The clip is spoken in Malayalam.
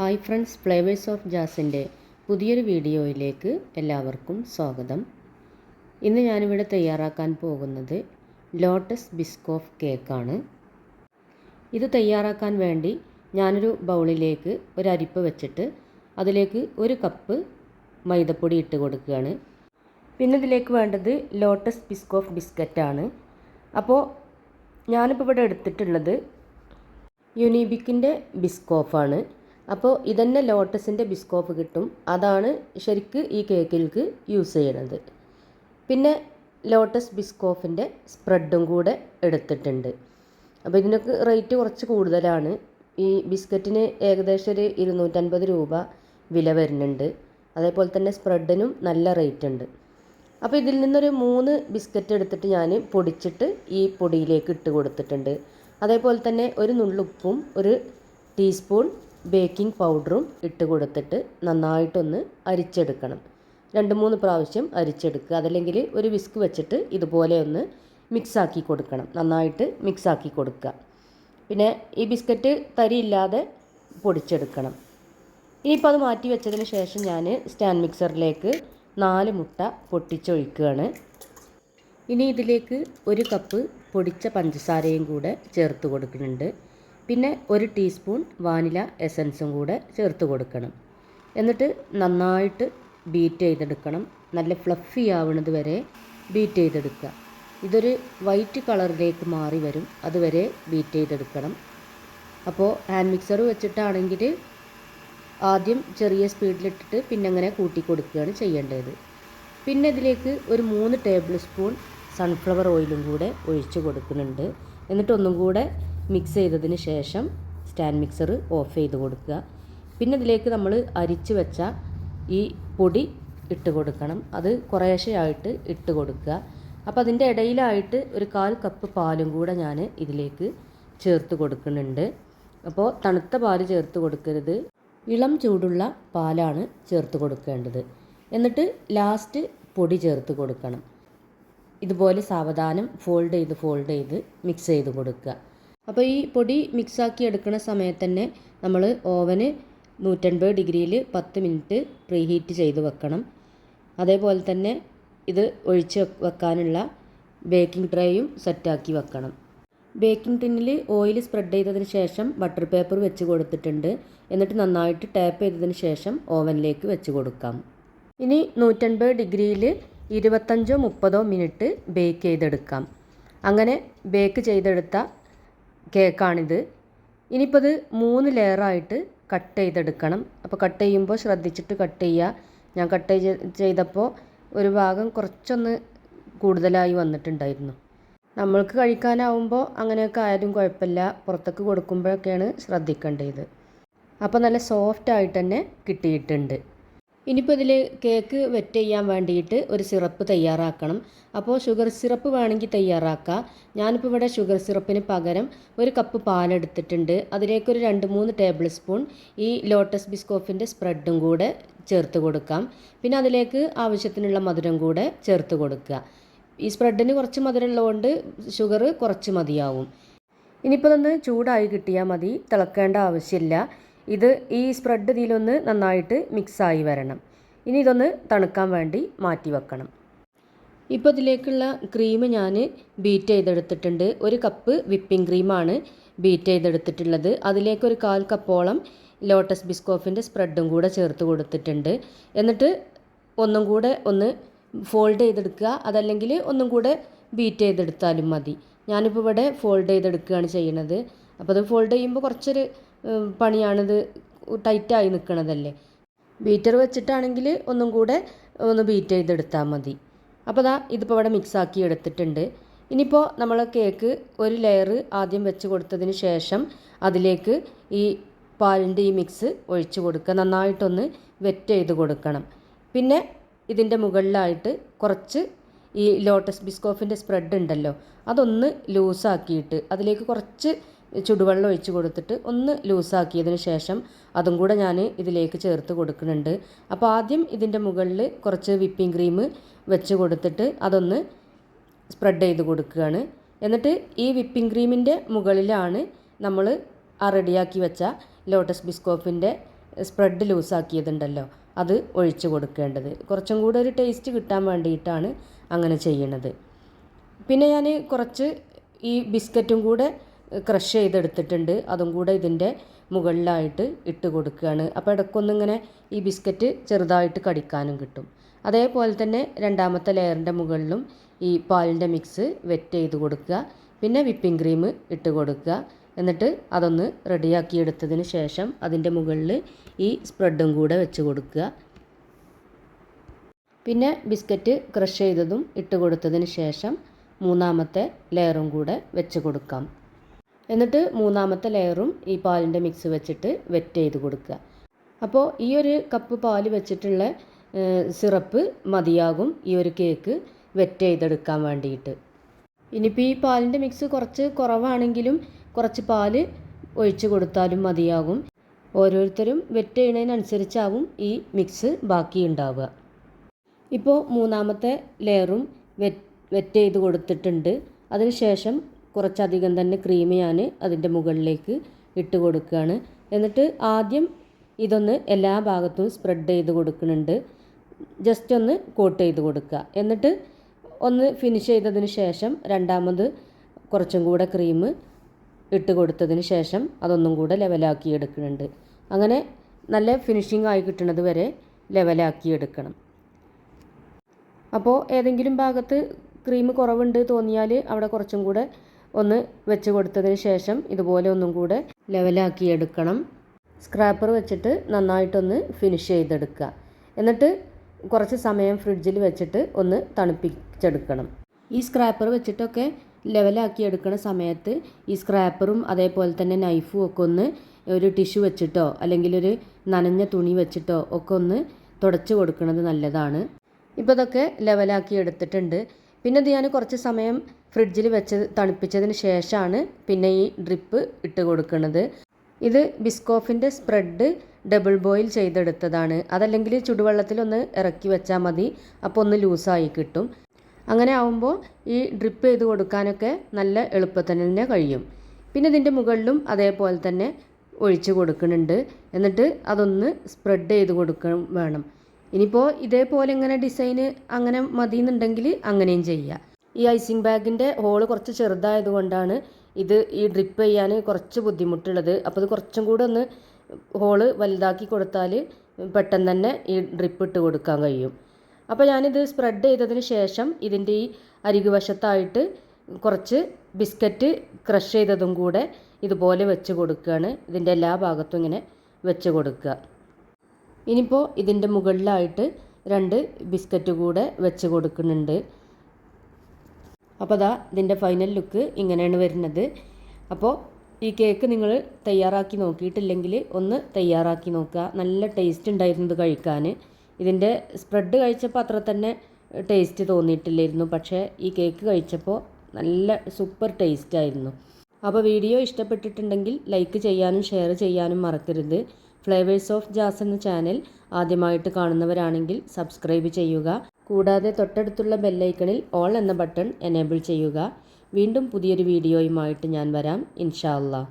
ഹായ് ഫ്രണ്ട്സ് ഫ്ലേവേഴ്സ് ഓഫ് ജാസിന്റെ പുതിയൊരു വീഡിയോയിലേക്ക് എല്ലാവർക്കും സ്വാഗതം. ഇന്ന് ഞാനിവിടെ തയ്യാറാക്കാൻ പോകുന്നത് ലോട്ടസ് ബിസ്കോഫ് കേക്കാണ്. ഇത് തയ്യാറാക്കാൻ വേണ്ടി ഞാനൊരു ബൗളിലേക്ക് ഒരു അരിപ്പ് വെച്ചിട്ട് അതിലേക്ക് ഒരു കപ്പ് മൈദപ്പൊടി ഇട്ട് കൊടുക്കുകയാണ്. പിന്നെ ഇതിലേക്ക് വേണ്ടത് ലോട്ടസ് ബിസ്കോഫ് ബിസ്ക്കറ്റാണ്. അപ്പോൾ ഞാനിപ്പോൾ ഇവിടെ എടുത്തിട്ടുള്ളത് യുനീബിക്കിന്റെ ബിസ്കോഫാണ് അപ്പോൾ ഇതന്നെ ലോട്ടസിന്റെ ബിസ്കോപ്പ് കിട്ടും. അതാണ് ശരിക്ക് ഈ കേക്കിൽക്ക് യൂസ് ചെയ്യണത്. പിന്നെ ലോട്ടസ് ബിസ്കോഫിന്റെ സ്പ്രെഡും കൂടെ എടുത്തിട്ടുണ്ട്. അപ്പോൾ ഇതിനൊക്കെ റേറ്റ് കുറച്ച് കൂടുതലാണ്. ഈ ബിസ്ക്കറ്റിന് ഏകദേശം ഒരു ഇരുന്നൂറ്റൻപത് രൂപ വില വരുന്നുണ്ട്. അതേപോലെ തന്നെ സ്പ്രെഡിനും നല്ല റേറ്റ് ഉണ്ട്. അപ്പോൾ ഇതിൽ നിന്നൊരു മൂന്ന് ബിസ്ക്കറ്റ് എടുത്തിട്ട് ഞാൻ പൊടിച്ചിട്ട് ഈ പൊടിയിലേക്ക് ഇട്ട് കൊടുത്തിട്ടുണ്ട്. അതേപോലെ തന്നെ ഒരു നുള്ളുപ്പും ഒരു ടീസ്പൂൺ ബേക്കിംഗ് പൗഡറും ഇട്ട് കൊടുത്തിട്ട് നന്നായിട്ടൊന്ന് അരിച്ചെടുക്കണം. രണ്ട് മൂന്ന് പ്രാവശ്യം അരിച്ചെടുക്കുക. അതല്ലെങ്കിൽ ഒരു വിസ്ക് വെച്ചിട്ട് ഇതുപോലെ ഒന്ന് മിക്സാക്കി കൊടുക്കണം. നന്നായിട്ട് മിക്സാക്കി കൊടുക്കുക. പിന്നെ ഈ ബിസ്ക്കറ്റ് തരിയില്ലാതെ പൊടിച്ചെടുക്കണം. ഇനിയിപ്പോൾ അത് മാറ്റി വെച്ചതിന് ശേഷം ഞാൻ സ്റ്റാൻഡ് മിക്സറിലേക്ക് നാല് മുട്ട പൊട്ടിച്ചൊഴിക്കുകയാണ്. ഇനി ഇതിലേക്ക് ഒരു കപ്പ് പൊടിച്ച പഞ്ചസാരയും കൂടെ ചേർത്ത് കൊടുക്കുന്നുണ്ട്. പിന്നെ ഒരു ടീസ്പൂൺ വാനില എസൻസും കൂടെ ചേർത്ത് കൊടുക്കണം. എന്നിട്ട് നന്നായിട്ട് ബീറ്റ് ചെയ്തെടുക്കണം. നല്ല ഫ്ലഫി ആവുന്നത് വരെ ബീറ്റ് ചെയ്തെടുക്കുക. ഇതൊരു വൈറ്റ് കളറിലേക്ക് മാറി വരും. അതുവരെ ബീറ്റ് ചെയ്തെടുക്കണം. അപ്പോൾ ഹാൻഡ് മിക്സർ വെച്ചിട്ടാണെങ്കിൽ ആദ്യം ചെറിയ സ്പീഡിലിട്ടിട്ട് പിന്നെ അങ്ങനെ കൂട്ടി കൊടുക്കുകയാണ് ചെയ്യേണ്ടത്. പിന്നെ ഇതിലേക്ക് ഒരു മൂന്ന് ടേബിൾ സ്പൂൺ സൺഫ്ലവർ ഓയിലും കൂടെ ഒഴിച്ച് കൊടുക്കുന്നുണ്ട്. എന്നിട്ടൊന്നും കൂടെ മിക്സ് ചെയ്തതിന് ശേഷം സ്റ്റാൻഡ് മിക്സർ ഓഫ് ചെയ്ത് കൊടുക്കുക. പിന്നെ ഇതിലേക്ക് നമ്മൾ അരിച്ച് വെച്ച ഈ പൊടി ഇട്ട് കൊടുക്കണം. അത് കുറേശ്ശെയായിട്ട് ഇട്ട് കൊടുക്കുക. അപ്പോൾ അതിന്റെ ഇടയിലായിട്ട് ഒരു കാൽ കപ്പ് പാലും കൂടെ ഞാൻ ഇതിലേക്ക് ചേർത്ത് കൊടുക്കുന്നുണ്ട്. അപ്പോൾ തണുത്ത പാൽ ചേർത്ത് കൊടുക്കരുത്. ഇളം ചൂടുള്ള പാലാണ് ചേർത്ത് കൊടുക്കേണ്ടത്. എന്നിട്ട് ലാസ്റ്റ് പൊടി ചേർത്ത് കൊടുക്കണം. ഇതുപോലെ സാവധാനം ഫോൾഡ് ചെയ്ത് ഫോൾഡ് ചെയ്ത് മിക്സ് ചെയ്ത് കൊടുക്കുക. അപ്പോൾ ഈ പൊടി മിക്സാക്കി എടുക്കുന്ന സമയത്ത് തന്നെ നമ്മൾ ഓവന് നൂറ്റൻപത് ഡിഗ്രിയിൽ പത്ത് മിനിറ്റ് പ്രീഹീറ്റ് ചെയ്ത് വെക്കണം. അതേപോലെ തന്നെ ഇത് ഒഴിച്ച് വെക്കാനുള്ള ബേക്കിംഗ് ട്രേയും സെറ്റാക്കി വെക്കണം. ബേക്കിംഗ് ടിന്നിൽ ഓയിൽ സ്പ്രെഡ് ചെയ്തതിന് ശേഷം ബട്ടർ പേപ്പർ വെച്ച് കൊടുത്തിട്ടുണ്ട്. എന്നിട്ട് നന്നായിട്ട് ടാപ്പ് ചെയ്തതിന് ശേഷം ഓവനിലേക്ക് വെച്ച് കൊടുക്കാം. ഇനി നൂറ്റൻപത് ഡിഗ്രിയിൽ ഇരുപത്തഞ്ചോ മുപ്പതോ മിനിറ്റ് ബേക്ക് ചെയ്തെടുക്കാം. അങ്ങനെ ബേക്ക് ചെയ്തെടുത്ത കേക്കാണിത്. ഇനിയിപ്പോൾ ഇത് മൂന്ന് ലെയറായിട്ട് കട്ട് ചെയ്തെടുക്കണം. അപ്പോൾ കട്ട് ചെയ്യുമ്പോൾ ശ്രദ്ധിച്ചിട്ട് കട്ട് ചെയ്യുക ഞാൻ കട്ട് ചെയ്തപ്പോൾ ഒരു ഭാഗം കുറച്ചൊന്ന് കൂടുതലായി വന്നിട്ടുണ്ടായിരുന്നു. നമ്മൾക്ക് കഴിക്കാനാവുമ്പോൾ അങ്ങനെയൊക്കെ ആയാലും കുഴപ്പമില്ല. പുറത്തേക്ക് കൊടുക്കുമ്പോഴൊക്കെയാണ് ശ്രദ്ധിക്കേണ്ടത്. അപ്പോൾ നല്ല സോഫ്റ്റ് ആയിട്ട് തന്നെ കിട്ടിയിട്ടുണ്ട്. ഇനിയിപ്പോൾ ഇതിൽ കേക്ക് വെറ്റ് ചെയ്യാൻ വേണ്ടിയിട്ട് ഒരു സിറപ്പ് തയ്യാറാക്കണം. അപ്പോൾ ഷുഗർ സിറപ്പ് വേണമെങ്കിൽ തയ്യാറാക്കാം. ഞാനിപ്പോൾ ഇവിടെ ഷുഗർ സിറപ്പിന് പകരം ഒരു കപ്പ് പാലെടുത്തിട്ടുണ്ട്. അതിലേക്കൊരു രണ്ട് മൂന്ന് ടേബിൾ സ്പൂൺ ഈ ലോട്ടസ് ബിസ്കോഫിന്റെ സ്പ്രെഡും കൂടെ ചേർത്ത് കൊടുക്കാം. പിന്നെ അതിലേക്ക് ആവശ്യത്തിനുള്ള മധുരം കൂടെ ചേർത്ത് കൊടുക്കുക. ഈ സ്പ്രെഡിന് കുറച്ച് മധുരം ഉള്ളതുകൊണ്ട് ഷുഗർ കുറച്ച് മതിയാവും. ഇനിയിപ്പോൾ ഒന്ന് ചൂടായി കിട്ടിയാൽ മതി. തിളക്കേണ്ട ആവശ്യമില്ല. ഇത് ഈ സ്പ്രെഡ് ഇതിലൊന്ന് നന്നായിട്ട് മിക്സായി വരണം. ഇനി ഇതൊന്ന് തണുക്കാൻ വേണ്ടി മാറ്റി വെക്കണം. ഇപ്പോൾ ഇതിലേക്കുള്ള ക്രീം ഞാൻ ബീറ്റ് ചെയ്തെടുത്തിട്ടുണ്ട്. ഒരു കപ്പ് വിപ്പിംഗ് ക്രീമാണ് ബീറ്റ് ചെയ്തെടുത്തിട്ടുള്ളത്. അതിലേക്ക് ഒരു കാൽ കപ്പോളം ലോട്ടസ് ബിസ്കോഫിന്റെ സ്പ്രെഡും കൂടെ ചേർത്ത് കൊടുത്തിട്ടുണ്ട്. എന്നിട്ട് ഒന്നും കൂടെ ഒന്ന് ഫോൾഡ് ചെയ്തെടുക്കുക. അതല്ലെങ്കിൽ ഒന്നും കൂടെ ബീറ്റ് ചെയ്തെടുത്താലും മതി. ഞാനിപ്പോൾ ഇവിടെ ഫോൾഡ് ചെയ്തെടുക്കുകയാണ് ചെയ്യണത്. അപ്പോൾ അത് ഫോൾഡ് ചെയ്യുമ്പോൾ കുറച്ചൊരു പണിയാണിത് ടൈറ്റായി നിൽക്കണതല്ലേ ബീറ്റർ വെച്ചിട്ടാണെങ്കിൽ ഒന്നും കൂടെ ഒന്ന് ബീറ്റ് ചെയ്തെടുത്താൽ മതി. അപ്പോൾ ദാ ഇതിപ്പോൾ ഇവിടെ മിക്സാക്കി എടുത്തിട്ടുണ്ട്. ഇനിയിപ്പോൾ നമ്മൾ കേക്ക് ഒരു ലെയർ ആദ്യം വെച്ച് കൊടുത്തതിന് ശേഷം അതിലേക്ക് ഈ പാലിന്റെ ഈ മിക്സ് ഒഴിച്ച് കൊടുക്കുക. നന്നായിട്ടൊന്ന് വെറ്റ് ചെയ്ത് കൊടുക്കണം. പിന്നെ ഇതിന്റെ മുകളിലായിട്ട് കുറച്ച് ഈ ലോട്ടസ് ബിസ്കോഫിന്റെ സ്പ്രെഡ് ഉണ്ടല്ലോ അതൊന്ന് ലൂസാക്കിയിട്ട് അതിലേക്ക് കുറച്ച് ചുടുവെള്ളം ഒഴിച്ച് കൊടുത്തിട്ട് ഒന്ന് ലൂസാക്കിയതിന് ശേഷം അതും കൂടെ ഞാൻ ഇതിലേക്ക് ചേർത്ത് കൊടുക്കുന്നുണ്ട്. അപ്പോൾ ആദ്യം ഇതിന്റെ മുകളിൽ കുറച്ച് വിപ്പിംഗ് ക്രീം വെച്ച് കൊടുത്തിട്ട് അതൊന്ന് സ്പ്രെഡ് ചെയ്ത് കൊടുക്കുകയാണ്. എന്നിട്ട് ഈ വിപ്പിംഗ് ക്രീമിന്റെ മുകളിലാണ് നമ്മൾ ആ റെഡിയാക്കി വെച്ച ലോട്ടസ് ബിസ്കോഫിന്റെ സ്പ്രെഡ് ലൂസാക്കിയതുണ്ടല്ലോ അത് ഒഴിച്ച് കൊടുക്കേണ്ടത്. കുറച്ചും കൂടെ ഒരു ടേസ്റ്റ് കിട്ടാൻ വേണ്ടിയിട്ടാണ് അങ്ങനെ ചെയ്യണത്. പിന്നെ ഞാൻ കുറച്ച് ഈ ബിസ്ക്കറ്റും കൂടെ ക്രഷ് ചെയ്തെടുത്തിട്ടുണ്ട്. അതും കൂടെ ഇതിന്റെ മുകളിലായിട്ട് ഇട്ട് കൊടുക്കുകയാണ്. അപ്പോൾ ഇടയ്ക്കൊന്നിങ്ങനെ ഈ ബിസ്ക്കറ്റ് ചെറുതായിട്ട് കടിക്കാനും കിട്ടും. അതേപോലെ തന്നെ രണ്ടാമത്തെ ലെയറിന്റെ മുകളിലും ഈ പാലിന്റെ മിക്സ് വെറ്റ് ചെയ്ത് കൊടുക്കുക. പിന്നെ വിപ്പിംഗ് ക്രീം ഇട്ട് കൊടുക്കുക. എന്നിട്ട് അതൊന്ന് റെഡിയാക്കി എടുത്തതിന് ശേഷം അതിന്റെ മുകളിൽ ഈ സ്പ്രെഡും കൂടെ വെച്ച് കൊടുക്കുക. പിന്നെ ബിസ്ക്കറ്റ് ക്രഷ് ചെയ്തതും ഇട്ട് കൊടുത്തതിന് ശേഷം മൂന്നാമത്തെ ലെയറും കൂടെ വെച്ച് കൊടുക്കാം. എന്നിട്ട് മൂന്നാമത്തെ ലെയറും ഈ പാലിന്റെ മിക്സ് വെച്ചിട്ട് വെറ്റ് ചെയ്ത് കൊടുക്കുക. അപ്പോൾ ഈ ഒരു കപ്പ് പാൽ വെച്ചിട്ടുള്ള സിറപ്പ് മതിയാകും ഈ ഒരു കേക്ക് വെറ്റ് ചെയ്തെടുക്കാൻ വേണ്ടിയിട്ട്. ഇനിയിപ്പോൾ ഈ പാലിന്റെ മിക്സ് കുറച്ച് കുറവാണെങ്കിലും കുറച്ച് പാൽ ഒഴിച്ച് കൊടുത്താലും മതിയാകും. ഓരോരുത്തരും വെറ്റ് ചെയ്യുന്നതിനനുസരിച്ചാവും ഈ മിക്സ് ബാക്കി ഉണ്ടാവുക. ഇപ്പോൾ മൂന്നാമത്തെ ലെയറും വെറ്റ് ചെയ്ത് കൊടുത്തിട്ടുണ്ട്. അതിനുശേഷം കുറച്ചധികം തന്നെ ക്രീം ഞാൻ അതിന്റെ മുകളിലേക്ക് ഇട്ട് കൊടുക്കുകയാണ്. എന്നിട്ട് ആദ്യം ഇതൊന്ന് എല്ലാ ഭാഗത്തും സ്പ്രെഡ് ചെയ്ത് കൊടുക്കുന്നുണ്ട്. ജസ്റ്റ് ഒന്ന് കോട്ട് ചെയ്ത് കൊടുക്കുക. എന്നിട്ട് ഒന്ന് ഫിനിഷ് ചെയ്തതിന് ശേഷം രണ്ടാമത് കുറച്ചും കൂടെ ക്രീം ഇട്ട് കൊടുത്തതിന് ശേഷം അതൊന്നും കൂടെ ലെവലാക്കി എടുക്കുന്നുണ്ട്. അങ്ങനെ നല്ല ഫിനിഷിംഗ് ആയി കിട്ടുന്നത് വരെ ലെവലാക്കി എടുക്കണം. അപ്പോൾ ഏതെങ്കിലും ഭാഗത്ത് ക്രീം കുറവുണ്ട് തോന്നിയാൽ അവിടെ കുറച്ചും കൂടെ ഒന്ന് വെച്ച് കൊടുത്തതിന് ശേഷം ഇതുപോലെ ഒന്നും കൂടെ ലെവലാക്കി എടുക്കണം. സ്ക്രാപ്പർ വെച്ചിട്ട് നന്നായിട്ടൊന്ന് ഫിനിഷ് ചെയ്തെടുക്കുക. എന്നിട്ട് കുറച്ച് സമയം ഫ്രിഡ്ജിൽ വെച്ചിട്ട് ഒന്ന് തണുപ്പിച്ചെടുക്കണം. ഈ സ്ക്രാപ്പർ വെച്ചിട്ടൊക്കെ ലെവലാക്കി എടുക്കുന്ന സമയത്ത് ഈ സ്ക്രാപ്പറും അതേപോലെ തന്നെ നൈഫും ഒക്കെ ഒന്ന് ഒരു ടിഷ്യൂ വെച്ചിട്ടോ അല്ലെങ്കിൽ ഒരു നനഞ്ഞ തുണി വെച്ചിട്ടോ ഒക്കെ ഒന്ന് തുടച്ച് കൊടുക്കുന്നത് നല്ലതാണ്. ഇപ്പോൾ ഇതൊക്കെ ലെവലാക്കി എടുത്തിട്ടുണ്ട്. പിന്നെ ഇത് ഞാൻ കുറച്ച് സമയം ഫ്രിഡ്ജിൽ വെച്ച് തണുപ്പിച്ചതിന് ശേഷമാണ് പിന്നെ ഈ ഡ്രിപ്പ് ഇട്ട് കൊടുക്കുന്നത്. ഇത് ബിസ്കോഫിന്റെ സ്പ്രെഡ് ഡബിൾ ബോയിൽ ചെയ്തെടുത്തതാണ്. അതല്ലെങ്കിൽ ചുടുവെള്ളത്തിലൊന്ന് ഇറക്കി വെച്ചാൽ മതി. അപ്പോൾ ഒന്ന് ലൂസായി കിട്ടും. അങ്ങനെ ആവുമ്പോൾ ഈ ഡ്രിപ്പ് ചെയ്ത് കൊടുക്കാനൊക്കെ നല്ല എളുപ്പത്തിൽ തന്നെ കഴിയും. പിന്നെ ഇതിന്റെ മുകളിലും അതേപോലെ തന്നെ ഒഴിച്ച് കൊടുക്കുന്നുണ്ട്. എന്നിട്ട് അതൊന്ന് സ്പ്രെഡ് ചെയ്ത് കൊടുക്കണം വേണം. ഇനിയിപ്പോൾ ഇതേപോലെ ഇങ്ങനെ ഡിസൈന് അങ്ങനെ മതി എന്നുണ്ടെങ്കിൽ അങ്ങനെയും ചെയ്യാം. ഈ ഐസിങ് ബാഗിന്റെ ഹോൾ കുറച്ച് ചെറുതായതുകൊണ്ടാണ് ഇത് ഈ ഡ്രിപ്പ് ചെയ്യാൻ കുറച്ച് ബുദ്ധിമുട്ടുള്ളത്. അപ്പോൾ ഇത് കുറച്ചും കൂടെ ഒന്ന് ഹോൾ വലുതാക്കി കൊടുത്താൽ പെട്ടെന്ന് തന്നെ ഈ ഡ്രിപ്പ് ഇട്ട് കൊടുക്കാൻ കഴിയും. അപ്പോൾ ഞാനിത് സ്പ്രെഡ് ചെയ്തതിന് ശേഷം ഇതിന്റെ ഈ അരികുവശത്തായിട്ട് കുറച്ച് ബിസ്ക്കറ്റ് ക്രഷ് ചെയ്തതും കൂടെ ഇതുപോലെ വെച്ച് കൊടുക്കുകയാണ്. ഇതിന്റെ എല്ലാ ഭാഗത്തും ഇങ്ങനെ വെച്ച് കൊടുക്കുക. ഇനിയിപ്പോൾ ഇതിന്റെ മുകളിലായിട്ട് രണ്ട് ബിസ്ക്കറ്റ് കൂടെ വെച്ച് കൊടുക്കുന്നുണ്ട്. അപ്പോൾ അതാ ഇതിന്റെ ഫൈനൽ ലുക്ക് ഇങ്ങനെയാണ് വരുന്നത്. അപ്പോൾ ഈ കേക്ക് നിങ്ങൾ തയ്യാറാക്കി നോക്കിയിട്ടില്ലെങ്കിൽ ഒന്ന് തയ്യാറാക്കി നോക്കുക. നല്ല ടേസ്റ്റ് ഉണ്ടായിരുന്നത് കഴിക്കാൻ. ഇതിന്റെ സ്പ്രെഡ് കഴിച്ചപ്പോൾ അത്ര തന്നെ ടേസ്റ്റ് തോന്നിയിട്ടില്ലായിരുന്നു. പക്ഷേ ഈ കേക്ക് കഴിച്ചപ്പോൾ നല്ല സൂപ്പർ ടേസ്റ്റ് ആയിരുന്നു. അപ്പോൾ വീഡിയോ ഇഷ്ടപ്പെട്ടിട്ടുണ്ടെങ്കിൽ ലൈക്ക് ചെയ്യാനും ഷെയർ ചെയ്യാനും മറക്കരുത്. ഫ്ലേവേഴ്സ് ഓഫ് ജാസ് എന്ന ചാനൽ ആദ്യമായിട്ട് കാണുന്നവരാണെങ്കിൽ സബ്സ്ക്രൈബ് ചെയ്യുക. കൂടാതെ തൊട്ടടുത്തുള്ള ബെല്ലൈക്കണിൽ ഓൾ എന്ന ബട്ടൺ എനേബിൾ ചെയ്യുക. വീണ്ടും പുതിയൊരു വീഡിയോയുമായിട്ട് ഞാൻ വരാം. ഇൻഷാ അല്ലാ